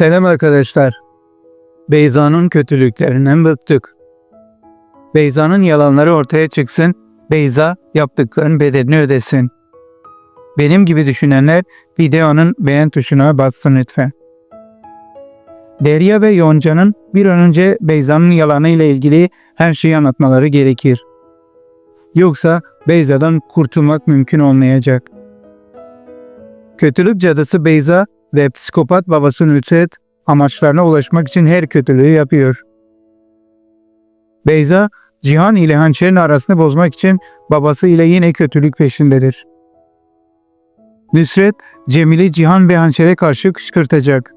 Selam arkadaşlar. Beyza'nın kötülüklerinden bıktık. Beyza'nın yalanları ortaya çıksın, Beyza yaptıklarının bedelini ödesin. Benim gibi düşünenler videonun beğen tuşuna bassın lütfen. Derya ve Yonca'nın bir an önce Beyza'nın yalanı ile ilgili her şeyi anlatmaları gerekir. Yoksa Beyza'dan kurtulmak mümkün olmayacak. Kötülük cadısı Beyza ve psikopat babası Nusret amaçlarına ulaşmak için her kötülüğü yapıyor. Beyza, Cihan ile Hançer'in arasını bozmak için babası ile yine kötülük peşindedir. Nusret, Cemil'i Cihan ve Hançer'e karşı kışkırtacak.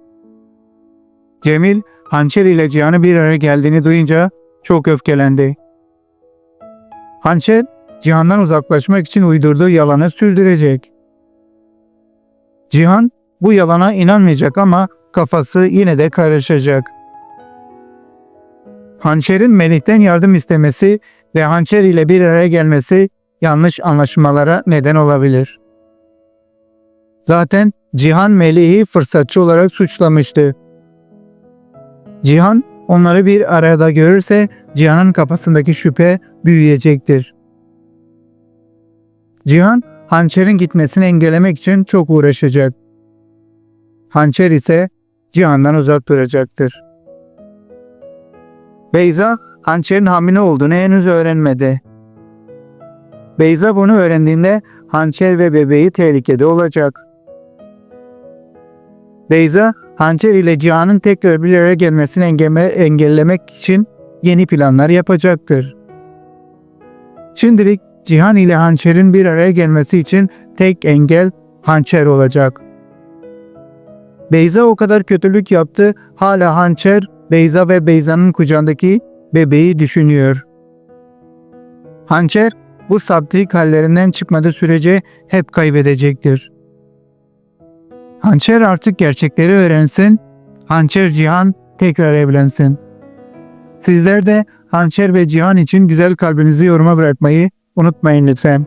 Cemil, Hançer ile Cihan'ı bir araya geldiğini duyunca çok öfkelendi. Hançer, Cihan'dan uzaklaşmak için uydurduğu yalanı sürdürecek. Cihan, bu yalana inanmayacak ama kafası yine de karışacak. Hançer'in Melih'ten yardım istemesi ve Hançer ile bir araya gelmesi yanlış anlaşmalara neden olabilir. Zaten Cihan Melih'i fırsatçı olarak suçlamıştı. Cihan onları bir arada görürse Cihan'ın kafasındaki şüphe büyüyecektir. Cihan Hançer'in gitmesini engellemek için çok uğraşacak. Hançer ise Cihan'dan uzak duracaktır. Beyza, Hançer'in hamile olduğunu henüz öğrenmedi. Beyza bunu öğrendiğinde Hançer ve bebeği tehlikede olacak. Beyza, Hançer ile Cihan'ın tekrar bir araya gelmesini engeme- engellemek için yeni planlar yapacaktır. Şimdilik Cihan ile Hançer'in bir araya gelmesi için tek engel Hançer olacak. Beyza o kadar kötülük yaptı, hala Hançer, Beyza ve Beyza'nın kucağındaki bebeği düşünüyor. Hançer, bu saptrik hallerinden çıkmadığı sürece hep kaybedecektir. Hançer artık gerçekleri öğrensin, Hançer Cihan tekrar evlensin. Sizler de Hançer ve Cihan için güzel kalbinizi yoruma bırakmayı unutmayın lütfen.